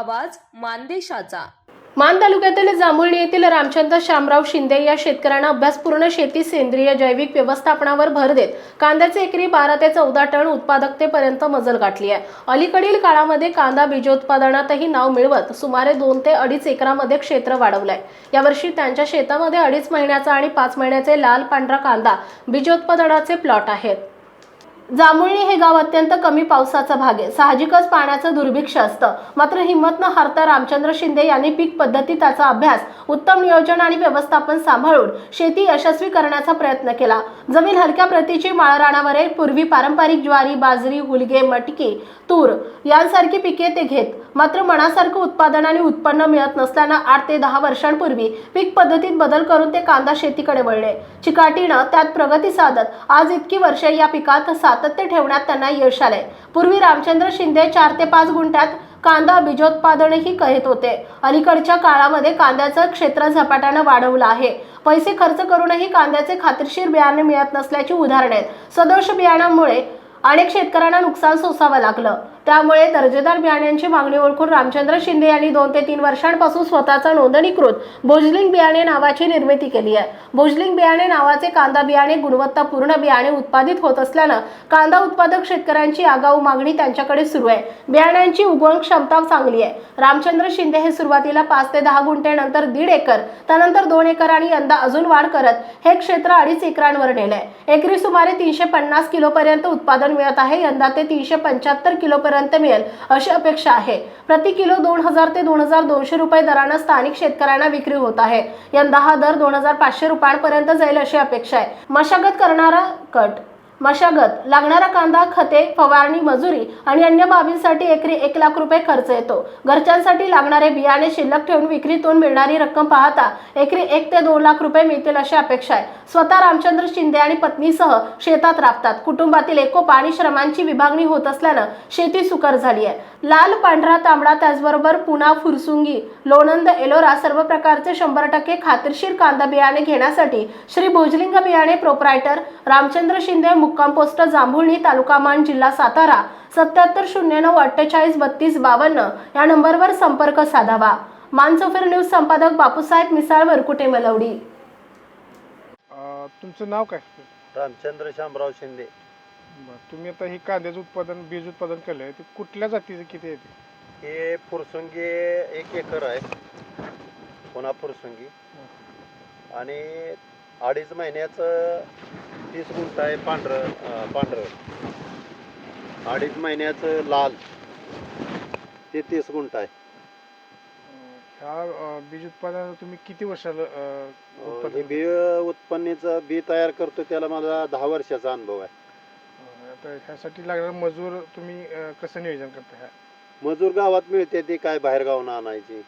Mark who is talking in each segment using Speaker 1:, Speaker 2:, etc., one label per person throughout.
Speaker 1: आवाज मानदेशाचा.
Speaker 2: मान तालुक्यातील जांभुळणी येथील रामचंद्र शामराव शिंदे या शेतकऱ्यांना अभ्यासपूर्ण शेती सेंद्रिय जैविक व्यवस्थापनावर भर देत कांद्याचे एकरी बारा ते चौदा टन उत्पादकतेपर्यंत मजल गाठली आहे. अलीकडील काळामध्ये कांदा बीजोत्पादनातही नाव मिळवत सुमारे दोन ते अडीच एकरामध्ये क्षेत्र वाढवलंय. यावर्षी त्यांच्या शेतामध्ये अडीच महिन्याचा आणि पाच महिन्याचे लाल पांढरा कांदा बीजोत्पादनाचे प्लॉट आहेत. जांभुळणी हे गाव अत्यंत कमी पावसाचा भाग आहे. साहजिकच पाण्याचं दुर्भिक्ष असतं. मात्र हिंमत न हारता रामचंद्र शिंदे यांनी पीक पद्धती त्याचा अभ्यास उत्तम नियोजन आणि व्यवस्थापन सांभाळून शेती यशस्वी करण्याचा प्रयत्न केला. जमीन हलक्या प्रतीची माळरानावर पूर्वी पारंपरिक ज्वारी बाजरी हुलगे मटकी तूर यांसारखी पिके ते घेत मात्र मनासारखं उत्पादन आणि उत्पन्न मिळत नसल्यानं आठ ते दहा वर्षांपूर्वी पीक पद्धतीत बदल करून ते कांदा शेतीकडे वळले. चिकाटीनं त्यात प्रगती साधत आज इतकी वर्षे या पिकात सातत्य ठेवण्यात त्यांना यश आले पूर्वी रामचंद्र शिंदे चार ते पाच गुंठ्यात कांदा बीजोत्पादनही करीत होते. अलीकडच्या काळामध्ये कांद्याचं क्षेत्र झपाट्यानं वाढवलं आहे. पैसे खर्च करूनही कांद्याचे खात्रीशीर बियाणे मिळत नसल्याची उदाहरणे आहेत. सदोष बियाणांमुळे अनेक शेतकऱ्यांना नुकसान सोसावं लागलं. त्यामुळे दर्जेदार बियाण्यांची मागणी ओळखून रामचंद्र शिंदे यांनी दोन ते तीन वर्षांपासून स्वतःचा नोंदणीकृत भोजलिंग बियाणे नावाची निर्मिती केली आहे. भोजलिंग बियाणे नावाचे कांदा बियाणे गुणवत्तापूर्ण बियाणे उत्पादित होत असल्यानं कांदा उत्पादक शेतकऱ्यांची आगाऊ मागणी त्यांच्याकडे सुरू आहे. बियाण्यांची उगवण क्षमता चांगली आहे. रामचंद्र शिंदे हे सुरुवातीला पाच ते दहा गुंठे नंतर दीड एकर त्यानंतर दोन एकर आणि यंदा अजून वाढ करत हे क्षेत्र अडीच एकरांवर नेलंय. एकरी सुमारे तीनशे पन्नास किलोपर्यंत उत्पादन मिळत आहे. यंदा ते तीनशे पंच्याहत्तर किलोपर्यंत मिळेल अशी अपेक्षा आहे. प्रति किलो दोन हजार ते दोन हजार दोनशे रुपये दरानं स्थानिक शेतकऱ्यांना विक्री होत आहे. यंदा हा दर दोन हजार पाचशे रुपयांपर्यंत जाईल अशी अपेक्षा आहे. मशागत करणारा कट मशागत लागणारा कांदा खते फवारणी मजुरी आणि अन्य बाबींसाठी एकरी एक लाख रुपये खर्च येतो. घरच्यांसाठी लागणारे बियाणे शिल्लक ठेवून विक्रीतून मिळणारी रक्कम पाहता एकरी एक ते दोन लाख रुपये मिळतील अशी अपेक्षा आहे. स्वतः रामचंद्र शिंदे आणि पत्नीसह शेतात राबतात. कुटुंबातील एकोप आणि श्रमांची विभागणी होत असल्यानं शेती सुकर झाली आहे. लाल पांढरा तांबडा त्याचबरोबर पुना फुरसुंगी लोणंद एलोरा सर्व प्रकारचे शंभर टक्के खात्रीशीर कांदा बियाणे घेण्यासाठी श्री भोजलिंग बियाणे प्रोपरायटर रामचंद्र शिंदे मुक्काम पोस्ट जांभुळणी तालुका मान जिल्हा सातारा सत्याहत्तर शून्य नऊ अठ्ठेचाळीस बत्तीस बावन्न या नंबरवर संपर्क साधावा. मानसोफर न्यूज संपादक बापूसाहेब मिसाळ वरकुटे मलवडी.
Speaker 3: अ, तुमचं नाव काय?
Speaker 4: रामचंद्र शामराव शिंदे.
Speaker 3: बरं तुम्ही आता हे कांद्याचं उत्पादन बीज उत्पादन केलं आहे ते कुठल्या जातीचं किती आहे ते?
Speaker 4: हे फुरसुंगी एक एकर आहे पुन्हा फुरसुंगी. आणि अडीच महिन्याचं तीस गुंठ आहे पांढरं पांढरं. अडीच महिन्याचं लाल ते तीस गुंठ आहे.
Speaker 3: ह्या बीज उत्पादन तुम्ही किती वर्षाला
Speaker 4: हे बी उत्पन्नाचं बी तयार करतो त्याला मला दहा वर्षाचा अनुभव आहे.
Speaker 3: आता ह्यासाठी लागणारा मजूर तुम्ही अ, कसं नियोजन करता ह्या?
Speaker 4: मजूर गावात मिळते ते काय बाहेर गावून आणायची.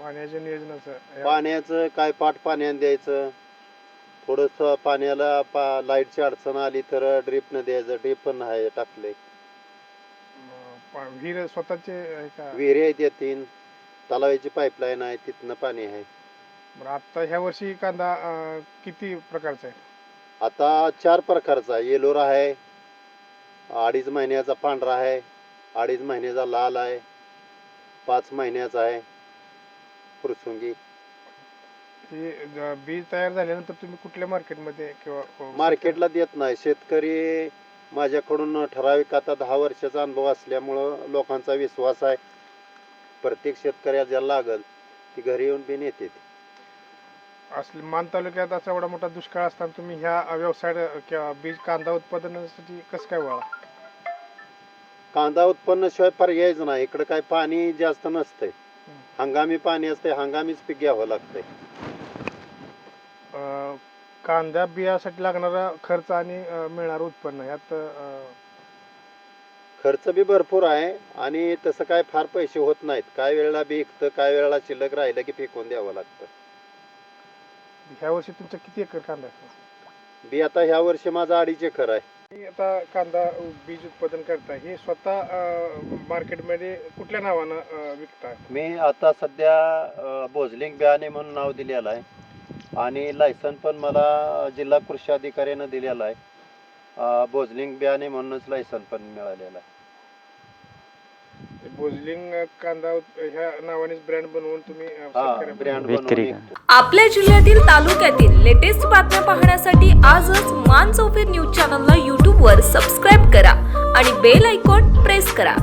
Speaker 3: पाण्याच्या नियोजनाचं ह्या-
Speaker 4: पाण्याचं काय पाट पाण्यानं द्यायचं. थोडंसं पाण्याला पा लाईटची अडचण आली तर ड्रीपनं द्यायचं. ड्रीप पण आहे टाकले.
Speaker 3: विहीर स्वतःचे आहे का?
Speaker 4: विहिरी आहेत या तीन. तलावाची पाईपलाईन आहे तिथनं पाणी आहे.
Speaker 3: बरं आता ह्या वर्षी कांदा अ, किती प्रकारचा आहे?
Speaker 4: आता चार प्रकारचा. येलोरा आहे अडीच महिन्याचा पांढरा आहे अडीच महिन्याचा लाल आहे पाच महिन्याचा आहे फुरसुंगी.
Speaker 3: हे बीज तयार झाल्यानंतर तुम्ही कुठल्या मार्केटमध्ये किंवा
Speaker 4: मार्केटला देत नाही. शेतकरी माझ्याकडून ठराविक आता दहा वर्षाचा अनुभव असल्यामुळं लोकांचा विश्वास आहे. प्रत्येक शेतकऱ्याला ज्याला लागल ती घरी येऊन बी नेते
Speaker 3: असले मान तालुक्यात असा एवढा मोठा दुष्काळ असताना तुम्ही ह्या व्यवसाय किंवा बीज कांदा उत्पादनासाठी कसं काय वळा?
Speaker 4: कांदा उत्पन्नाशिवाय पर्यायच नाही. इकडं काय पाणी जास्त नसतंय. हंगामी पाणी असते हंगामीच पीक घ्यावं लागतंय.
Speaker 3: कांदा बियासाठी लागणारा खर्च आणि अं, मिळणारं उत्पन्न यात अं,
Speaker 4: खर्च बी भरपूर आहे आणि तसं काय फार पैसे होत नाहीत. काय वेळेला बी इकतं काय वेळेला शिल्लक राहिलं की फेकून द्यावं लागतं.
Speaker 3: ह्या वर्षी तुमचा किती एकर कांदा आहे?
Speaker 4: बी आता ह्या वर्षी माझा अडीच एकर आहे.
Speaker 3: तुम्ही आता कांदा बीज उत्पादन करताय. हे स्वतः अं, मार्केटमध्ये कुठल्या नावानं अं, विकताय?
Speaker 4: मी आता सध्या अ, भोजलिंग बियाणे म्हणून नाव दिलेलं आहे. आणि लायसन पण मला जिल्हा कृषी अधिकाऱ्यानं दिलेलं आहे. अ, भोजलिंग बियाणे म्हणूनच लायसन पण मिळालेलं आहे. हा?
Speaker 5: आपल्या जिल्ह्यातील तालुक्यातील लेटेस्ट बातम्या पाहण्यासाठी आजच मान चौफेर न्यूज चॅनलला यूट्यूबवर सबस्क्राईब करा आणि बेल आयकॉन प्रेस करा.